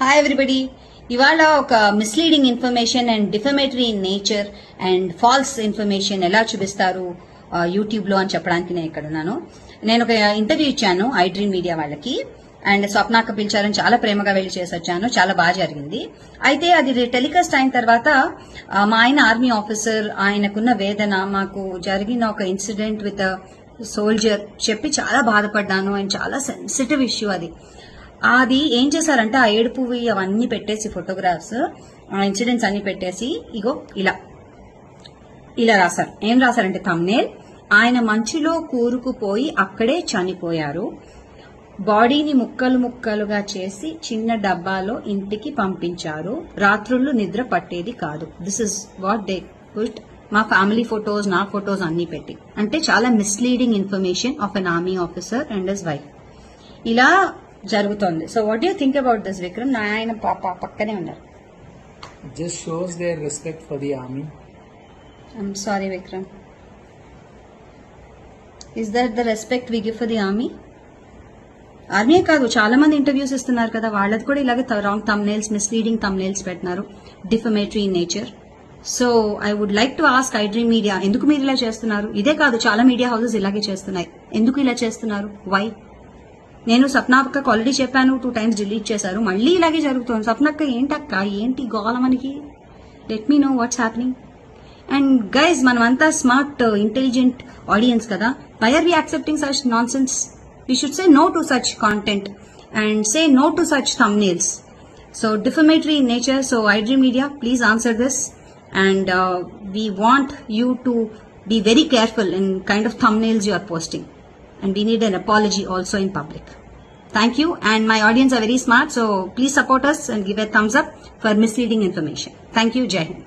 Hi everybody ఇవాళ ఒక misleading information and defamatory in nature and false information ఎలా చూపిస్తారు యూట్యూబ్లో అని చెప్పడానికి నేను ఇక్కడ ఉన్నాను. నేను ఒక ఇంటర్వ్యూ ఇచ్చాను ఐ డ్రీమ్ మీడియా వాళ్ళకి అండ్ స్వప్నాక పిలిచారని చాలా ప్రేమగా వెళ్ళి చేసి వచ్చాను. చాలా బాగా జరిగింది. అయితే అది టెలికాస్ట్ అయిన తర్వాత మా ఆయన ఆర్మీ ఆఫీసర్ ఆయనకున్న వేదన మాకు జరిగిన ఒక ఇన్సిడెంట్ విత్ సోల్జర్ చెప్పి చాలా బాధపడ్డాను. అండ్ చాలా సెన్సిటివ్ ఇష్యూ అది. అది ఏం చేశారంటే ఆ ఏడుపువి అవన్నీ పెట్టేసి ఫోటోగ్రాఫ్స్ ఆ ఇన్సిడెంట్స్ అన్ని పెట్టేసి ఇగో ఇలా. ఇలా రాశారు. ఏం రాశారంటే తమ్నేల్ ఆయన మంచులో కూరుకుపోయి అక్కడే చనిపోయారు. బాడీని ముక్కలు ముక్కలుగా చేసి చిన్న డబ్బాలో ఇంటికి పంపించారు. రాత్రుళ్ళు నిద్ర పట్టేది కాదు. This is what they put మా ఫ్యామిలీ ఫొటోస్ నా ఫొటోస్ అన్ని పెట్టి. అంటే చాలా misleading information of an army officer and his wife ఇలా జరుగుతోంది. So what you think about this Vikram నా ఆయన పాప పక్కనే ఉన్నారు. Just shows their respect for the army. I'm sorry Vikram is that the respect we give for the army army కాదు చాలా మంది ఇంటర్వ్యూస్ ఇస్తున్నారు కదా వాళ్ళది కూడా ఇలాగే రాంగ్ తమ్నేల్స్ మిస్లీడింగ్ తమ్నేల్స్ పెట్టినారు. Defamatory in nature so I would like to ask I dream media ఎందుకు మీరు ఇలా చేస్తున్నారు? ఇదే కాదు చాలా మీడియా హౌసెస్ ఇలాగే చేస్తున్నాయి. ఎందుకు ఇలా చేస్తున్నారు? వై నేను సప్నాక్కకు ఆల్రెడీ చెప్పాను టూ టైమ్స్ డిలీట్ చేశారు. మళ్ళీ ఇలాగే జరుగుతుంది. సప్నక్క ఏంటక్క? ఏంటి గోల మనకి? Let me know what's happening and guys మనమంతా స్మార్ట్ ఇంటెలిజెంట్ ఆడియన్స్ కదా. Why are we accepting such nonsense we should say no to such content and say no to such thumbnails so defamatory in nature so I dream media please answer this and we want you to be very careful in kind of thumbnails you are posting. And we need an apology also in public. Thank you. And my audience are very smart so please support us and give a thumbs up for misleading information. Thank you. Jai hind